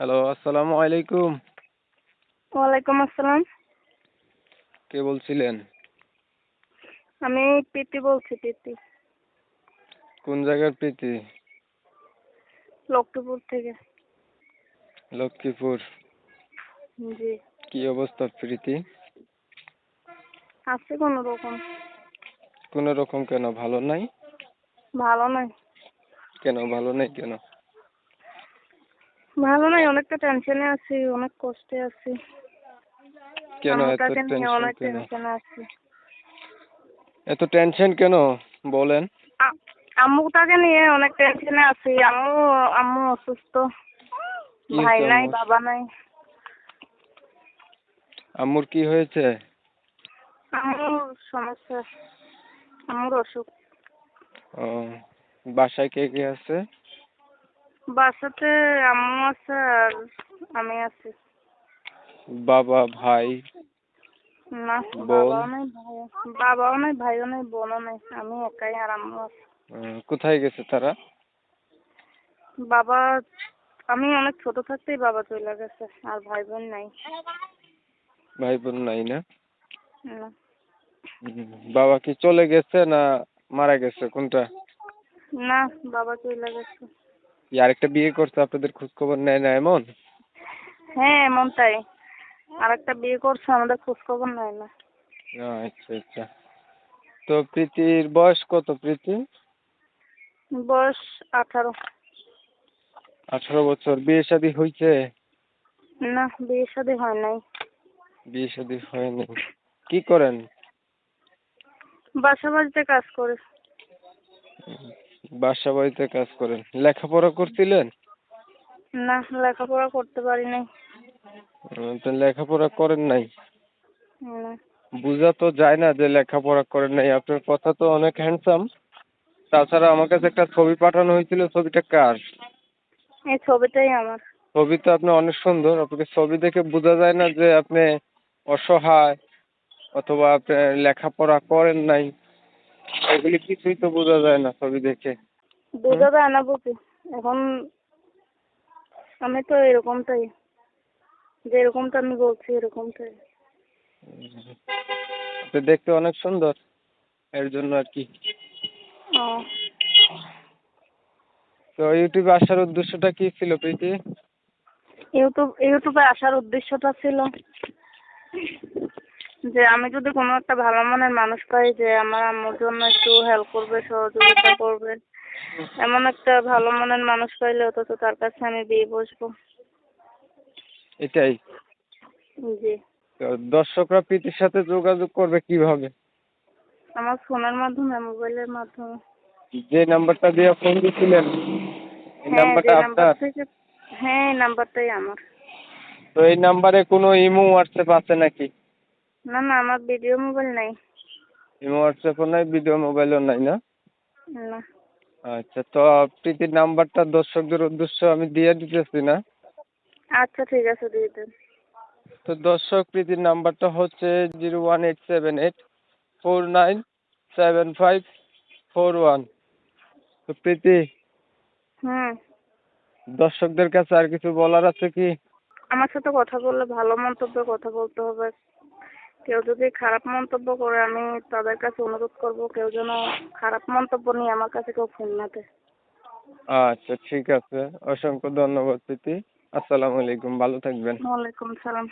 Hello আসসালামু আলাইকুম। ওয়ালাইকুম আসসালাম। কে বলছিলেন? আমি প্রীতি বলছি প্রীতি। কোন জায়গার প্রীতি? লক্ষ্মীপুর থেকে। লক্ষ্মীপুর। জি। কি অবস্থা প্রীতি? আছে কোনো রকম। কোনো রকম কেন? ভালো নাই? ভালো নাই। কেন? ভালো নাই কেন? ভালো নাই অনেকটা টেনশনে আছি অনেক কষ্টে আছি। কেন এত টেনশন অনেক টেনশনে আছি। এত টেনশন কেন? বলেন। আ- আম্মুটাকে নিয়ে অনেক টেনশনে আছি আম্মু আম্মু অসুস্থ। ভাই নাই বাবা নাই। আম্মুর কি হয়েছে? আম্মুর সমস্যা আম্মুর অসুখ। ও বাসায় কে কে আছে? বাসাতে আম্মু আছে আর আমি আছি। বাবা ভাই না বোন? বাবাও নাই ভাইও বাবাও নাই ভাইও নাই বোনও নাই আমি একাই আর আম্মু আছে। কোথায় গেছে তারা? বাবা আমি অনেক ছোট থাকতেই বাবা চলে গেছে আর ভাই বোন নাই। ভাই বোন নাই না? না। বাবা কি চলে গেছে না মারা গেছে? কোনটা? না বাবা চলে গেছে। কি আরেকটা বিয়ে করছে? আপনাদের খোঁজ খবর নেয় না এমন? হ্যাঁ এমন তাই। আর একটা বিয়ে করছে আমাদের খোঁজ খবর নাই না আচ্ছা আচ্ছা। তো প্রীতির বয়স কত প্রীতি? বয়স আঠারো। আঠারো বছর। বিয়ে শাদী হয়েছে না বিয়ে শাদী হয় নাই। বিয়ে শাদী হয়নি। কি করেন? বাসা বাড়িতে কাজ করে। বাসা বাড়িতে কাজ করেন। লেখাপড়া করছিলেন? না লেখাপড়া করতে পারি নাই। তো লেখাপড়া করেন নাই? বোঝা তো যায় না যে লেখাপড়া করেন নাই। আপনার কথা তো অনেক হ্যান্ডসাম তাছাড়া আমার কাছে একটা ছবি পাঠানো হয়েছিল। ছবিটা কার? এই ছবিটাই আমার। ছবি তো আপনি অনেক সুন্দর। আপনাকে ছবি দেখে বোঝা যায় না যে আপনি অসহায় অথবা আপনি লেখাপড়া করেন নাই। এগুলি কিছুই তো বোঝা যায় না ছবি দেখে। বোঝা যায় না বুঝি এখন আমি তো এরকমটাই। যেরকমটা আমি বলছি এরকমটাই। আপনি দেখতে অনেক সুন্দর এর জন্য আর কি। ও। তো ইউটিউবে আসার উদ্দেশ্যটা কি ছিল প্রীতি? ইউটিউব ইউটিউবে আসার উদ্দেশ্যটা ছিল যে আমি যদি কোনো একটা ভালো মনের মানুষ পাই যে আমার আম্মুর জন্য একটু হেল্প করবে সহযোগিতা করবে এমন একটা ভালো মনের মানুষ পাইলে অথচ তার কাছে আমি বিয়ে বসবো। এটাই। জি। দর্শকরা প্রীতির সাথে যোগাযোগ করবে কীভাবে? আমার ফোনের মাধ্যমে মোবাইলের মাধ্যমে। যে নাম্বারটা দিয়ে ফোন দিয়েছিলেন এই হ্যাঁ নাম্বারটা নাম্বার আপনার? থেকে হ্যাঁ এই নাম্বারটাই আমার। তো এই নাম্বারে কোনো ইমো হোয়াটসঅ্যাপ আছে নাকি? না না আমার ভিডিও মোবাইল নাই। ইমো হোয়াটসঅ্যাপও নাই ভিডিও মোবাইলও নাই না? না। আচ্ছা তো প্রীতির নাম্বারটা দর্শকদের উদ্দেশ্য আমি দিয়ে দিতেছি না? আচ্ছা ঠিক আছে দিয়ে দেন। তো দর্শক প্রীতির নাম্বারটা হচ্ছে zero one eight seven eight four nine seven five four one. তো প্রীতি হুম। দর্শকদের কাছে আর কিছু বলার আছে কি? আমার সাথে কথা বললে ভালো মন্তব্যে কথা বলতে হবে। কেউ যদি খারাপ মন্তব্য করে আমি তাদের কাছে অনুরোধ করব কেউ যেন খারাপ মন্তব্য নিয়ে আমার কাছে কেউ ফোন না দেয়। আচ্ছা ঠিক আছে। অসংখ্য ধন্যবাদ প্রীতি আসসালামু আলাইকুম। ভালো থাকবেন। ওয়ালাইকুম সালাম।